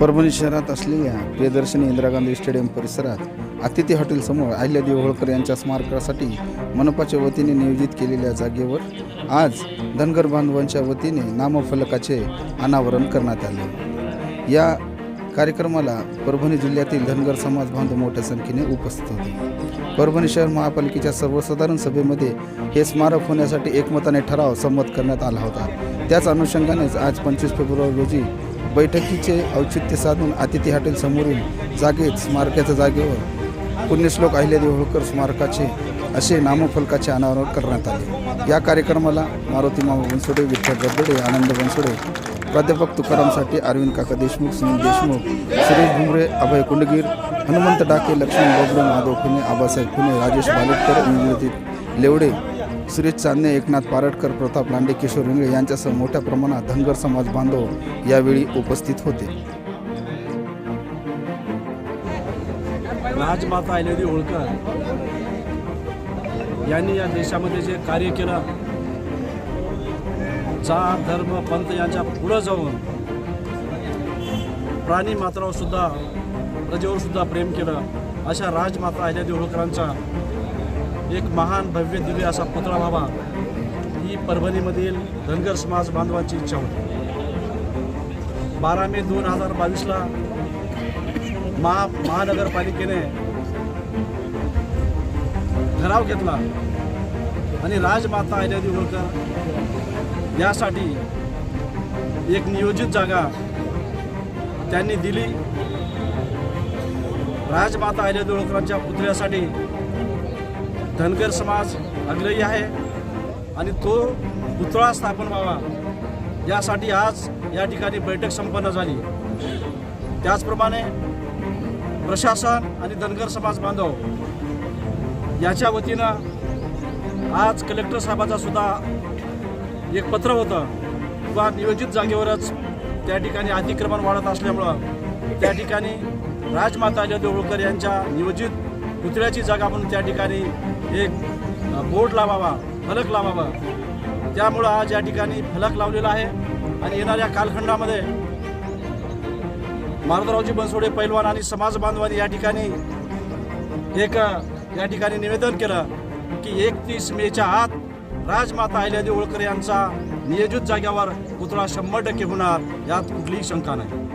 परभणी शहरात असलेल्या प्रियदर्शनी इंदिरा गांधी स्टेडियम परिसरात अतिथी हॉटेलसमोर अहिल्यादेवी होळकर यांच्या स्मारकासाठी मनपाच्या वतीने नियोजित केलेल्या जागेवर आज धनगर बांधवांच्या वतीने नामफलकाचे अनावरण करण्यात आले. या कार्यक्रमाला परभणी जिल्ह्यातील धनगर समाज बांधव मोठ्या संख्येने उपस्थित होते. परभणी शहर महापालिकेच्या सर्वसाधारण सभेमध्ये हे स्मारक होण्यासाठी एकमताने ठराव संमत करण्यात आला होता. त्याच अनुषंगानेच आज पंचवीस फेब्रुवारी रोजी बैठकीचे औचित्य साधून अतिथी हॉटेल समोरून जागेत स्मारकाच्या जागेवर पुण्यश्लोक अहिल्यादेवी होळकर स्मारकाचे असे नामफलकाचे अनावरण करण्यात आले. या कार्यक्रमाला मारुती मामा बनसोडे विठ्ठल गडबडे आनंद बनसोडे प्राध्यापक तुकारामसाठी अरविंद काका देशमुख सुनील देशमुख सुरेश भुमरे अभय कुंडगीर हनुमंत डाके लक्ष्मण बोबडे माधव खुने आबासाहेब खुने राजेश बालेटकर इंद्रजित लेवडे सुरेश चांदणे एकनाथ पारटकर प्रताप लांडे किशोर इंगळे यांच्यासह मोठ्या प्रमाणात धनगर समाज बांधव यावेळी उपस्थित होते. राजमाता अहिल्यादेवी होळकर यांनी या देशामध्ये जे कार्य केलं जात धर्म पंथ यांच्या पुढं जाऊन प्राणी मात्रावर सुद्धा प्रजेवर सुद्धा प्रेम केलं अशा राजमाता अहिल्यादेवी होळकरांचा एक महान भव्य दिव्य असा पुतळा व्हावा ही परभणीमधील धनगर समाज बांधवांची इच्छा होती. बारा मे दोन हजार बावीसला महा महानगरपालिकेने ठराव घेतला आणि राजमाता अहिल्यादेवी होळकर यासाठी एक नियोजित जागा त्यांनी दिली. राजमाता अहिल्यादेवी होळकरांच्या पुतळ्यासाठी धनगर समाज आग्रही आहे आणि तो पुतळा स्थापन व्हावा. यासाठी आज या ठिकाणी बैठक संपन्न झाली. त्याचप्रमाणे प्रशासन आणि धनगर समाज बांधव याच्या वतीनं आज कलेक्टर साहेबाचा सुद्धा एक पत्र होतं. किंवा नियोजित जागेवरच त्या ठिकाणी अतिक्रमण वाढत असल्यामुळं त्या ठिकाणी राजमाता अजय देवळकर यांच्या नियोजित पुतळ्याची जागा म्हणून त्या ठिकाणी एक बोर्ड लावावा फलक लावावा. त्यामुळं आज या ठिकाणी फलक लावलेला आहे आणि येणाऱ्या कालखंडामध्ये मारुतरावजी बनसोडे पैलवान आणि समाज बांधवांनी या ठिकाणी एक या ठिकाणी निवेदन केलं की एकतीस मेच्या आत राजमाता अहिल्यादेवी होळकर यांचा नियोजित जाग्यावर पुतळा शंभर टक्के होणार यात कुठलीही शंका नाही.